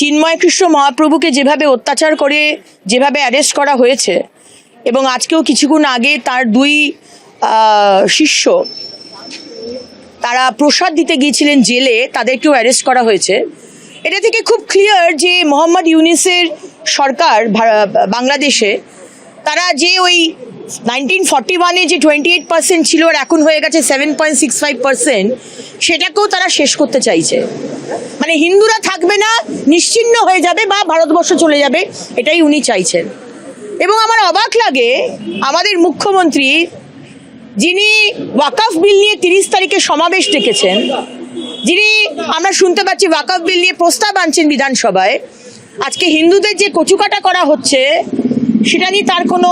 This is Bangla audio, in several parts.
চিন্ময় কৃষ্ণ মহাপ্রভুকে যেভাবে অত্যাচার করে, যেভাবে অ্যারেস্ট করা হয়েছে, এবং আজকেও কিছুক্ষণ আগে তার দুই শিষ্য তারা প্রসাদ দিতে গিয়েছিলেন জেলে, তাদেরকেও অ্যারেস্ট করা হয়েছে। এটা থেকে খুব ক্লিয়ার যে মোহাম্মদ ইউনিসের সরকার বাংলাদেশে, তারা যে ওই নাইনটিন ফর্টি ওয়ানে যে টোয়েন্টি এইট পার্সেন্ট ছিল আর এখন হয়ে গেছে seven point six five percent সেটাকেও তারা শেষ করতে চাইছে। মানে হিন্দুরা থাকবে না নিশ্চিহ্ন হয়ে যাবে বা ভারতবর্ষ চলে যাবে, এটাই উনি চাইছেন। এবং আমার অবাক লাগে, আমাদের মুখ্যমন্ত্রী যিনি ওয়াকাফ বিল নিয়ে তিরিশ তারিখে সমাবেশ ডেকেছেন, যিনি আমরা শুনতে পাচ্ছি ওয়াকাফ বিল নিয়ে প্রস্তাব আনছেন বিধানসভায়, আজকে হিন্দুদের যে কচুকাটা করা হচ্ছে, সেটা নিয়ে তার কোনো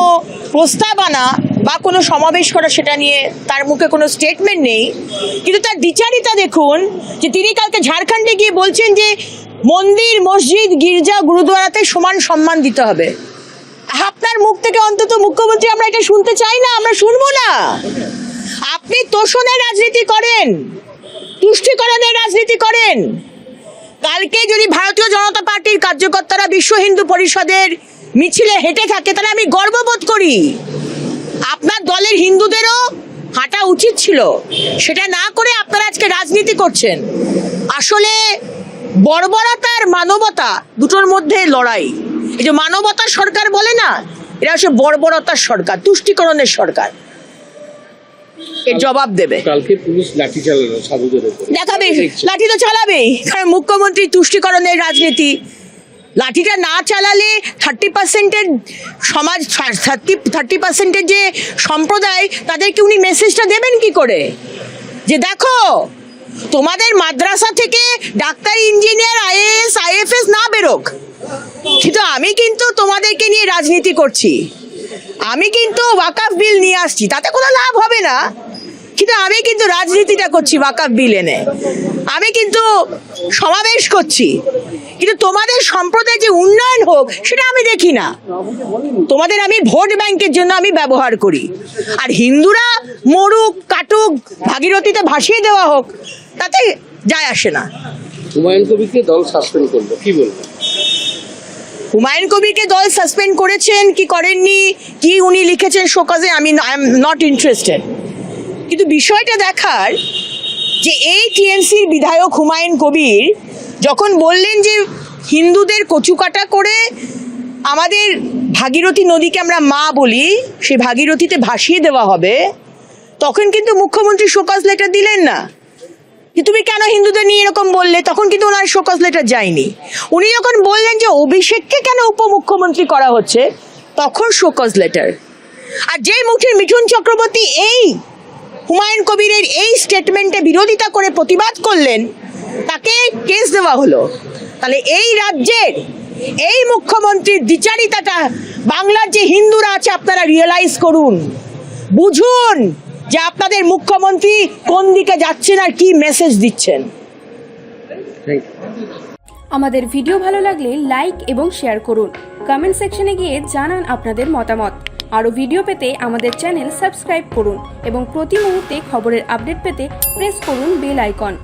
প্রস্তাব আনা বা কোনো সমাবেশ করা সেটা নিয়ে তার মুখে কোনো স্টেটমেন্ট নেই। কিন্তু তার দ্বিচারিতা দেখুন যে তিনি কালকে ঝাড়খণ্ডে গিয়ে বলছেন যে মন্দির, মসজিদ, গির্জা, গুরুদুয়ারাতে সমান সম্মান দিতে হবে। আপনার মুখ থেকে অন্তত মুখ্যমন্ত্রী, আমরা এটা শুনতে চাই না, আমরা শুনব না। আপনি তোষণের রাজনীতি করেন, তুষ্টিকরণের রাজনীতি করেন। কালকে যদি ভারতীয় জনতা পার্টির কার্যকর্তারা বিশ্ব হিন্দু পরিষদের মিছিলে হেঁটে থাকে, তাহলে আমি গর্ববোধ করি। আপনার দলের হিন্দুদেরও হাঁটা উচিত ছিল। সেটা না করে আপনারা আজকে রাজনীতি করছেন। আসলে বর্বরতা আর মানবতা দুটোর মধ্যে লড়াই। এই যে মানবতার সরকার বলে না এটা হচ্ছে বর্বরতার সরকার তুষ্টিকরণের সরকার। এর জবাব দেবে। কালকে পুলিশ লাঠি চালালো সাধুদের দেখাবে লাঠি তো চালাবেই কারণ মুখ্যমন্ত্রী তুষ্টিকরণের রাজনীতি লাঠিটা না চালালে থার্টি পার্সেন্টের সমাজ থার্টি থার্টি পার্সেন্টের যে সম্প্রদায়, তাদেরকে উনি মেসেজটা দেবেন কি করে? যে দেখো, তোমাদের মাদ্রাসা থেকে ডাক্তার ইঞ্জিনিয়ার আইএএস আইএফএস না বেরোক। কিন্তু আমি কিন্তু তোমাদেরকে নিয়ে রাজনীতি করছি। আমি কিন্তু ওয়াকাফ বিল নিয়ে আসছি, তাতে কোনো লাভ হবে না। কিন্তু আমি কিন্তু রাজনীতিটা করছি ওয়াকাফ বিল এনে। আমি কিন্তু সমাবেশ করছি। কিন্তু তোমাদের সম্প্রদায় যে উন্নয়ন হোক সেটা আমি দেখি না। তোমাদের আমি ভোট ব্যাংকের জন্য আমি ব্যবহার করি। আর হিন্দুরা মরুক কাটুক ভাগীরথীতে ভাসিয়ে দেওয়া হোক তাতে যায় আসে না। হুমায়ুন কবিরকে দল সাসপেন্ড করল কি বলব? হুমায়ুন কবিরকে দল সাসপেন্ড করেছেন কি করেননি কি উনি লিখেছেন শোকাজে আমি আই এম নট ইন্টারেস্টেড কিন্তু বিষয়টা দেখার যে এই টিএমসির বিধায়ক হুমায়ুন কবির যখন বললেন যে হিন্দুদের কচুকাটা করে আমাদের ভাগীরথী নদীকে আমরা মা বলি, সেই ভাগীরথীতে ভাসিয়ে দেওয়া হবে, তখন কিন্তু মুখ্যমন্ত্রী শোকাজ লেটার দিলেন না। যে তুমি কেন হিন্দুদের নিয়ে এরকম বললে? তখন কিন্তু ওনার শোকজ লেটার যায়নি। উনি যখন বললেন যে অভিষেককে কেন উপমুখ্যমন্ত্রী করা হচ্ছে, তখন শোকজ লেটার। আর যেই মুখে মিঠুন চক্রবর্তী এই হুমায়ুন কবিরের এই স্টেটমেন্টে বিরোধিতা করে প্রতিবাদ করলেন তাকে কেস দেওয়া হলো। তাহলে এই রাজ্যের এই মুখ্যমন্ত্রীর দ্বিচারিতাটা বাংলার যে হিন্দুরা আছে, আপনারা রিয়েলাইজ করুন। বুঝুন যে আপনাদের মুখ্যমন্ত্রী কোন দিকে যাচ্ছেন আর কি মেসেজ দিচ্ছেন। আমাদের ভিডিও ভালো লাগলে লাইক এবং শেয়ার করুন। কমেন্ট সেকশনে গিয়ে জানান আপনাদের মতামত। আরও ভিডিও পেতে আমাদের চ্যানেল সাবস্ক্রাইব করুন এবং প্রতি মুহূর্তে খবরের আপডেট পেতে প্রেস করুন বেল আইকন